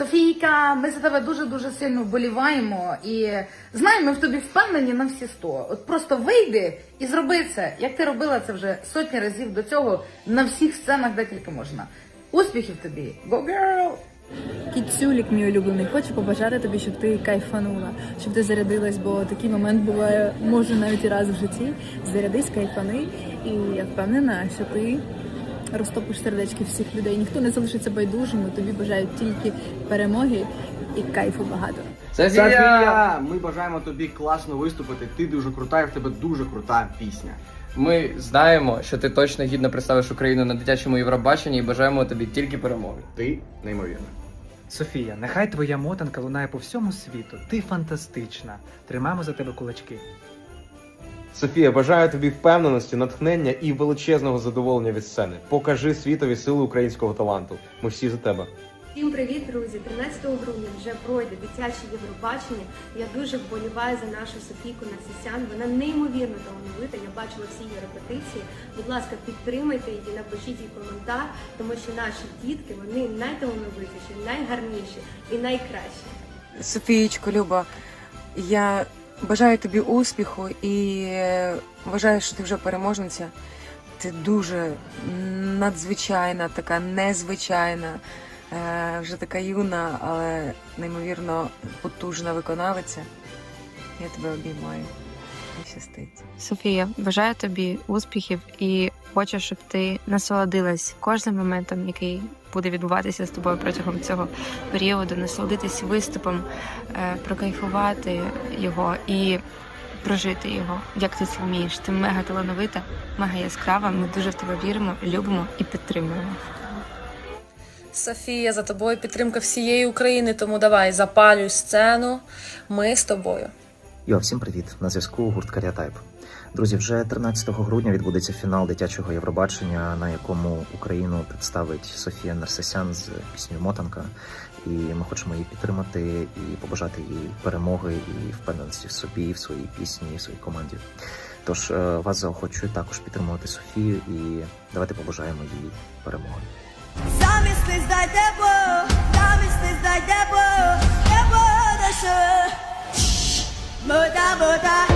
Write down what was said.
Софійка, ми за тебе дуже дуже сильно вболіваємо і знаємо, ми в тобі впевнені на всі сто. От просто вийди і зроби це, як ти робила це вже сотні разів до цього на всіх сценах, де тільки можна. Успіхів тобі! Go girl! Кіцюлік, мій улюблений, хочу побажати тобі, щоб ти кайфанула, щоб ти зарядилась, бо такий момент буває, може навіть і раз в житті. Зарядись, кайфани, і я впевнена, що ти розтопиш сердечки всіх людей. Ніхто не залишиться байдужим, тобі бажають тільки перемоги і кайфу багато. Софія! Ми бажаємо тобі класно виступити. Ти дуже крута, і в тебе дуже крута пісня. Ми знаємо, що ти точно гідно представиш Україну на дитячому Євробаченні і бажаємо тобі тільки перемоги. Ти неймовірна. Софія, нехай твоя мотанка лунає по всьому світу. Ти фантастична. Тримаємо за тебе кулачки. Софія, бажаю тобі впевненості, натхнення і величезного задоволення від сцени. Покажи світові сили українського таланту. Ми всі за тебе. Всім привіт, друзі! 13 грудня вже пройде дитяче Євробачення. Я дуже вболіваю за нашу Софійку Нарсисян. Вона неймовірно талановита. Я бачила всі її репетиції. Будь ласка, підтримайте її, напишіть їй коментар, тому що наші дітки вони найталановитіші, найгарніші і найкращі. Софієчко, Люба, я бажаю тобі успіху і вважаю, що ти вже переможниця. Ти дуже надзвичайна, така незвичайна, е, вже така юна, але неймовірно потужна виконавиця. Я тебе обіймаю. Щастить. Софія, бажаю тобі успіхів і хочу, щоб ти насолодилась кожним моментом, який буде відбуватися з тобою протягом цього періоду, насолодитись виступом, е, прокайфувати його і прожити його, як ти це вмієш. Ти мега талановита, мега яскрава. Ми дуже в тебе віримо, любимо і підтримуємо. Софія, за тобою підтримка всієї України, тому давай запалюй сцену. Ми з тобою. Йо, всім привіт! На зв'язку гурт Каріатайп. Друзі, вже 13 грудня відбудеться фінал дитячого Євробачення, на якому Україну представить Софія Нарсесян з піснею Мотанка. І ми хочемо її підтримати і побажати їй перемоги і впевненості в собі, в своїй пісні, в своїй команді. Тож е, вас заохочую також підтримувати Софію і давайте побажаємо їй перемоги. Замість не здайте but I